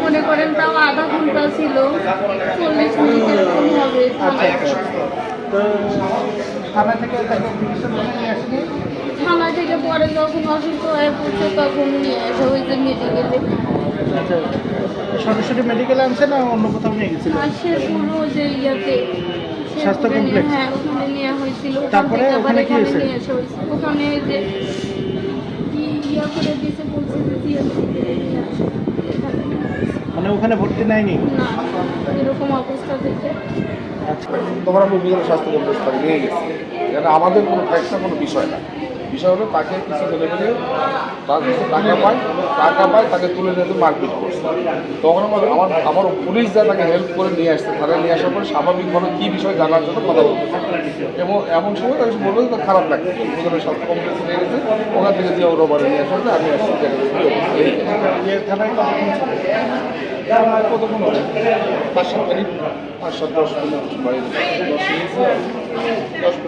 মনে করেন তাও আধা ঘণ্টা ছিল। চল্লিশ মিনিট এরকম হবে। থানা থেকে থানা থেকে পরে যখন অসুস্থ হয়ে পড়ছে তখন নিয়ে আসা হয়েছে মেডিকেলে আচ্ছা সরাসরি মেডিকেলে আনছে না অন্য কোথাও নিয়ে গেছিল? আর সে পুরো যে ইয়াতে স্বাস্থ্য কমপ্লেক্স? হ্যাঁ ওখানে নেওয়া হয়েছিল তারপরে ওখানে কি হয়েছে? নিয়ে ওখানে যে কি ইয়া করে দিয়েছে বলছে যে। মানে ওখানে ভর্তি নেয়নি এরকম অবস্থা থেকে আচ্ছা তোমরা উপজেলা স্বাস্থ্য কমপ্লেক্স নিয়ে গেছি এটা আমাদের কোনো ট্যাক্সটা কোনো বিষয় না। বিষয় হলো তাকে কিছু ছেলে পেলে তার কিছু টাকা পায় টাকা পায় তাকে তুলে নিয়ে মারপিট করছে। তখন আমার আমার আমার পুলিশ যা তাকে হেল্প করে নিয়ে আসছে থানায় নিয়ে আসার পরে স্বাভাবিকভাবে কী বিষয় জানার জন্য কথা বলতে এবং এমন সময় তাকে বলল যে তার খারাপ লাগছে। স্বাস্থ্য কমপ্লেক্সে নিয়ে গেছে ওখান থেকে যে রোববারে নিয়ে আসা হয়েছে আমি আসছি থানায় কতক্ষণ হবে পাঁচ সাত মিনিট পাঁচ সাত দশ মিনিট দশ মিনিট দশ মিনিট